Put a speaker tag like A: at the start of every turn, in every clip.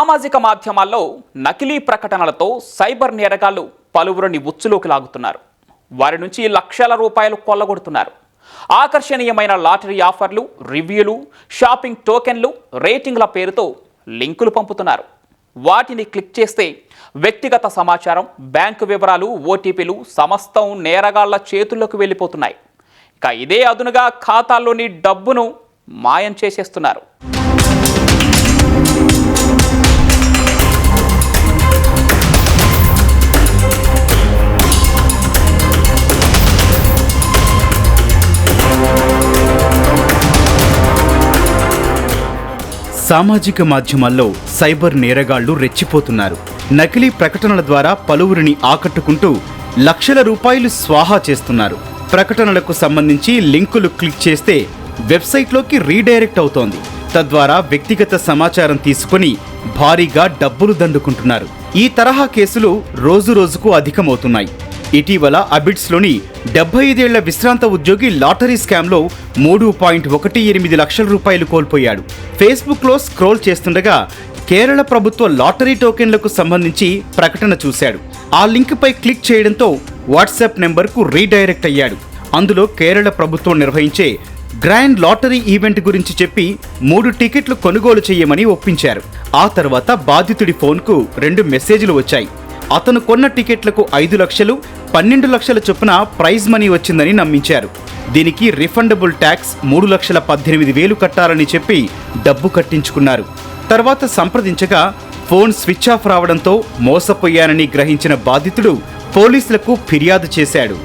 A: సామాజిక మాధ్యమాల్లో నకిలీ ప్రకటనలతో సైబర్ నేరగాళ్ళు పలువురిని ఉచ్చులోకి లాగుతున్నారు. వారి నుంచి లక్షల రూపాయలు కొల్లగొడుతున్నారు. ఆకర్షణీయమైన లాటరీ ఆఫర్లు రివ్యూలు షాపింగ్ టోకెన్లు రేటింగ్ల పేరుతో లింకులు పంపుతున్నారు. వాటిని క్లిక్ చేస్తే వ్యక్తిగత సమాచారం బ్యాంకు వివరాలు ఓటీపీలు సమస్తం నేరగాళ్ళ చేతుల్లోకి వెళ్ళిపోతున్నాయి. ఇక ఇదే అదునుగా ఖాతాల్లోని డబ్బును మాయం చేసేస్తున్నారు.
B: సామాజిక మాధ్యమాల్లో సైబర్ నేరగాళ్ళు రెచ్చిపోతున్నారు. నకిలీ ప్రకటనల ద్వారా పలువురిని ఆకట్టుకుంటూ లక్షల రూపాయలు స్వాహా చేస్తున్నారు. ప్రకటనలకు సంబంధించి లింకులు క్లిక్ చేస్తే వెబ్సైట్లోకి రీడైరెక్ట్ అవుతోంది. తద్వారా వ్యక్తిగత సమాచారం తీసుకొని భారీగా డబ్బులు దండుకుంటున్నారు. ఈ తరహా కేసులు రోజు రోజుకు అధికమవుతున్నాయి. ఇటీవల అబిడ్స్లోని డెబ్బై ఐదేళ్ళ విశ్రాంత ఉద్యోగి లాటరీ స్కామ్లో మూడు పాయింట్ ఒకటి ఎనిమిది లక్షల రూపాయలు కోల్పోయాడు. ఫేస్బుక్లో స్క్రోల్ చేస్తుండగా కేరళ ప్రభుత్వ లాటరీ టోకెన్లకు సంబంధించి ప్రకటన చూశాడు. ఆ లింక్పై క్లిక్ చేయడంతో వాట్సాప్ నెంబర్కు రీడైరెక్ట్ అయ్యాడు. అందులో కేరళ ప్రభుత్వం నిర్వహించే గ్రాండ్ లాటరీ ఈవెంట్ గురించి చెప్పి మూడు టికెట్లు కొనుగోలు చేయమని ఒప్పించారు. ఆ తర్వాత బాధితుడి ఫోన్కు రెండు మెసేజ్లు వచ్చాయి. అతను కొన్న టికెట్లకు ఐదు లక్షలు పన్నెండు లక్షల చొప్పున ప్రైజ్ మనీ వచ్చిందని నమ్మించారు. దీనికి రిఫండబుల్ ట్యాక్స్ మూడు లక్షల పద్దెనిమిది వేలు కట్టాలని చెప్పి డబ్బు కట్టించుకున్నారు. తర్వాత సంప్రదించగా ఫోన్ స్విచ్ ఆఫ్ రావడంతో మోసపోయానని గ్రహించిన బాధితుడు పోలీసులకు ఫిర్యాదు చేశాడు.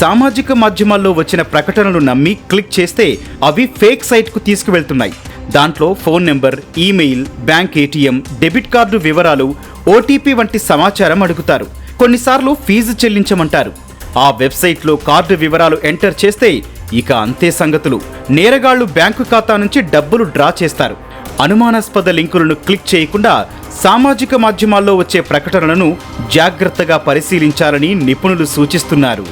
B: సామాజిక మాధ్యమాల్లో వచ్చిన ప్రకటనలు నమ్మి క్లిక్ చేస్తే అవి ఫేక్ సైట్కు తీసుకువెళ్తున్నాయి. దాంట్లో phone number email bank ATM debit card వివరాలు ఓటీపీ వంటి సమాచారం అడుగుతారు. కొన్నిసార్లు ఫీజు చెల్లించమంటారు. ఆ వెబ్సైట్లో కార్డు వివరాలు ఎంటర్ చేస్తే ఇక అంతే సంగతులు. నేరగాళ్ళు బ్యాంకు ఖాతా నుంచి డబ్బులు డ్రా చేస్తారు. అనుమానాస్పద లింకులను క్లిక్ చేయకుండా సామాజిక మాధ్యమాల్లో వచ్చే ప్రకటనలను జాగ్రత్తగా పరిశీలించాలని నిపుణులు సూచిస్తున్నారు.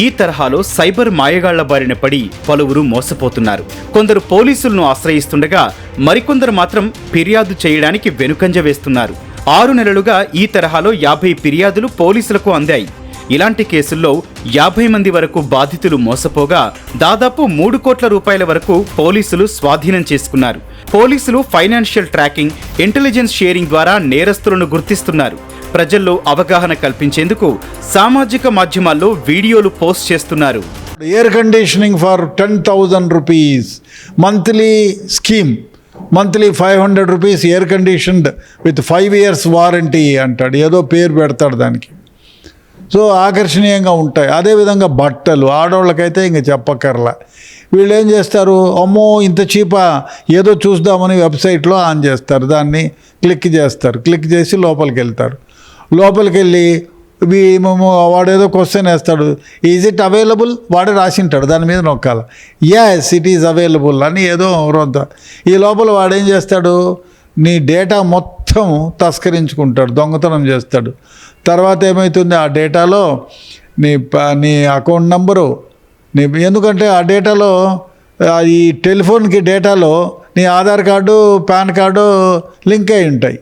B: ఈ తరహాలో సైబర్ మాయగాళ్ళ బారిన పడి పలువురు మోసపోతున్నారు. కొందరు పోలీసులను ఆశ్రయిస్తుండగా మరికొందరు మాత్రం ఫిర్యాదు చేయడానికి వెనుకంజ వేస్తున్నారు. ఆరు నెలలుగా ఈ తరహాలో యాభై ఫిర్యాదులు పోలీసులకు అందాయి. ఇలాంటి కేసుల్లో యాభై మంది వరకు బాధితులు మోసపోగా దాదాపు మూడు కోట్ల రూపాయల వరకు పోలీసులు స్వాధీనం చేసుకున్నారు. పోలీసులు ఫైనాన్షియల్ ట్రాకింగ్ ఇంటెలిజెన్స్ షేరింగ్ ద్వారా నేరస్తులను గుర్తిస్తున్నారు. ప్రజల్లో అవగాహన కల్పించేందుకు సామాజిక మాధ్యమాల్లో వీడియోలు పోస్ట్ చేస్తున్నారు.
C: Air conditioning for ten thousand rupees monthly scheme monthly five hundred rupees air conditioned with five years warranty అంటాడు. ఏదో పేరు పెడతాడు దానికి. సో ఆకర్షణీయంగా ఉంటాయి. అదేవిధంగా బట్టలు. ఆడవాళ్ళకైతే ఇంక చెప్పక్కర్లా. వీళ్ళు ఏం చేస్తారు? అమ్మో ఇంత చీపా. ఏదో చూద్దామని వెబ్సైట్లో ఆన్ చేస్తారు. దాన్ని క్లిక్ చేస్తారు. క్లిక్ చేసి లోపలికి వెళ్తారు లోపలికి వెళ్ళి మేము వాడేదో క్వశ్చన్ వేస్తాడు. ఈజ్ ఇట్ అవైలబుల్ వాడే రాసింటాడు దాని మీద నొక్కాలి. ఎస్ ఇట్ ఈజ్ అవైలబుల్ అని ఏదో రొంత. ఈ లోపల వాడేం చేస్తాడు? నీ డేటా మొత్తం తస్కరించుకుంటాడు దొంగతనం చేస్తాడు. తర్వాత ఏమవుతుంది ఆ డేటాలో నీ నీ అకౌంట్ నంబరు నీ ఎందుకంటే ఆ డేటాలో ఈ టెలిఫోన్కి డేటాలో నీ Aadhaar card PAN card link అయి ఉంటాయి.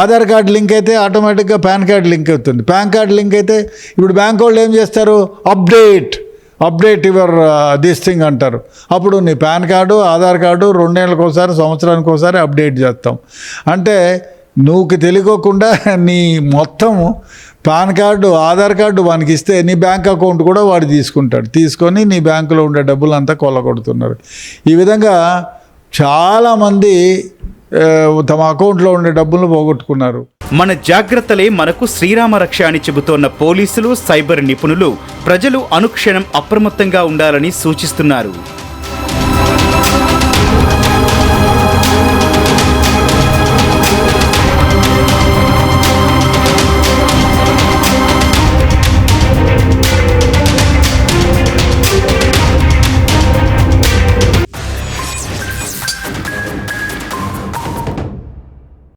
C: ఆధార్ కార్డు లింక్ అయితే ఆటోమేటిక్గా పాన్ కార్డు లింక్ అవుతుంది. పాన్ కార్డు లింక్ అయితే ఇప్పుడు బ్యాంక్ వాళ్ళు ఏం చేస్తారు? Update update your this thing అంటారు. అప్పుడు నీ పాన్ కార్డు ఆధార్ కార్డు రెండేళ్ళకి ఒకసారి సంవత్సరానికి ఒకసారి అప్డేట్ చేస్తాం. అంటే నువ్వుకి తెలియకోకుండా నీ మొత్తం పాన్ కార్డు ఆధార్ కార్డు వానికి ఇస్తే నీ బ్యాంక్ అకౌంట్ కూడా వాడు తీసుకుంటాడు. తీసుకొని నీ బ్యాంకులో ఉండే డబ్బులు అంతా కొల్లగొడుతున్నారు. ఈ విధంగా చాలామంది తమ అకౌంట్లో ఉండే డబ్బులను పోగొట్టుకున్నారు.
B: మన జాగ్రత్తలే మనకు శ్రీరామ రక్ష అని చెబుతోన్న పోలీసులు సైబర్ నిపుణులు ప్రజలు అనుక్షణం అప్రమత్తంగా ఉండాలని సూచిస్తున్నారు.